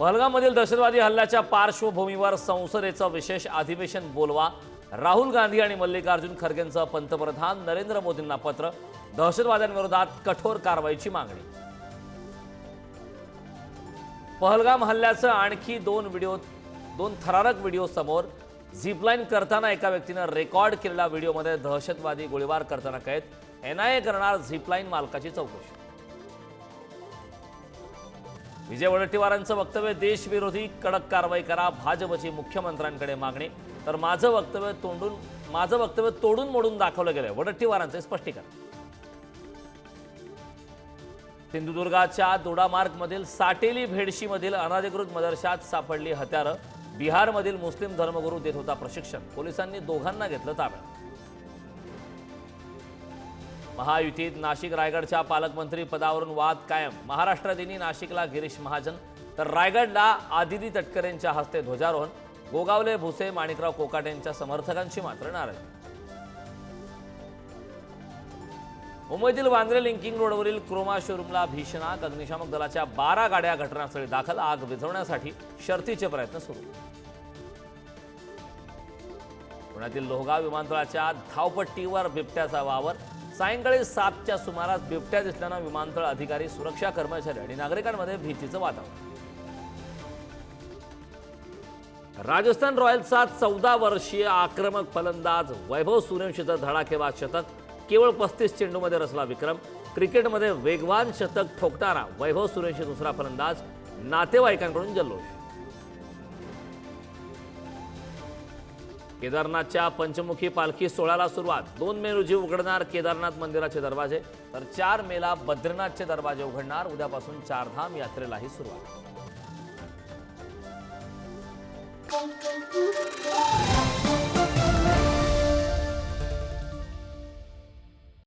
पहलगाममधील दहशतवादी हल्ल्याच्या पार्श्वभूमीवर संसदेचं विशेष अधिवेशन बोलवा. राहुल गांधी आणि मल्लिकार्जुन खरगेंचं पंतप्रधान नरेंद्र मोदींना पत्र. दहशतवाद्यांविरोधात कठोर कारवाईची मागणी. पहलगाम हल्ल्याचं आणखी दोन व्हिडिओ दोन थरारक व्हिडिओ समोर. झिपलाईन करताना एका व्यक्तीनं रेकॉर्ड केलेल्या व्हिडिओमध्ये दहशतवादी गोळीबार करताना कैद एनआयए करणार झिपलाईन मालकाची चौकशी. विजय वडेट्टीवारांचं वक्तव्य देशविरोधी कडक कारवाई करा भाजपची मुख्यमंत्र्यांकडे मागणी. तर माझं वक्तव्य तोंडून माझं वक्तव्य तोडून मोडून दाखवलं गेलंय. वडेट्टीवारांचे स्पष्टीकरण. सिंधुदुर्गाच्या दोडामार्गमधील साटेली भेडशीमधील अनधिकृत मदरशात सापडली हत्यारं. बिहारमधील मुस्लिम धर्मगुरू देत होता प्रशिक्षण. पोलिसांनी दोघांना घेतलं ताब्यात. महायुतीत नाशिक रायगडच्या पालकमंत्री पदावरून वाद कायम. महाराष्ट्रात नाशिकला गिरीश महाजन तर रायगडला आदिती तटकरेंच्या हस्ते ध्वजारोहण. गोगावले भुसे माणिकराव कोकाटेंच्या समर्थकांशी मात्र नाराज. मुंबईतील वांद्रे लिंकिंग रोडवरील क्रोमा शोरूमला भीषण आग अग्निशामक दलाच्या बारा गाड्या घटनास्थळी दाखल. आग विझवण्यासाठी शर्तीचे प्रयत्न सुरू. पुण्यातील लोहगाव विमानतळाच्या धावपट्टीवर बिबट्याचा वावर. सायंकाळी सातच्या सुमारास बिबट्या दिसल्यानं विमानतळ अधिकारी सुरक्षा कर्मचारी आणि नागरिकांमध्ये भीतीचं वातावरण. राजस्थान रॉयल्सचा चौदा वर्षीय आक्रमक फलंदाज वैभव सूर्यवंशीचं धडाकेबाद शतक केवळ पस्तीस चेंडूमध्ये रचला विक्रम. क्रिकेटमध्ये वेगवान शतक ठोकणारा वैभव सूर्यवंशी दुसरा फलंदाज नातेवाईकांकडून जल्लोष. केदारनाथच्या पंचमुखी पालखी सोहळ्याला सुरुवात. दोन मे रोजी उघडणार केदारनाथ मंदिराचे दरवाजे. तर चार मेला बद्रीनाथचे दरवाजे उघडणार. उद्यापासून चारधाम यात्रेलाही सुरुवात.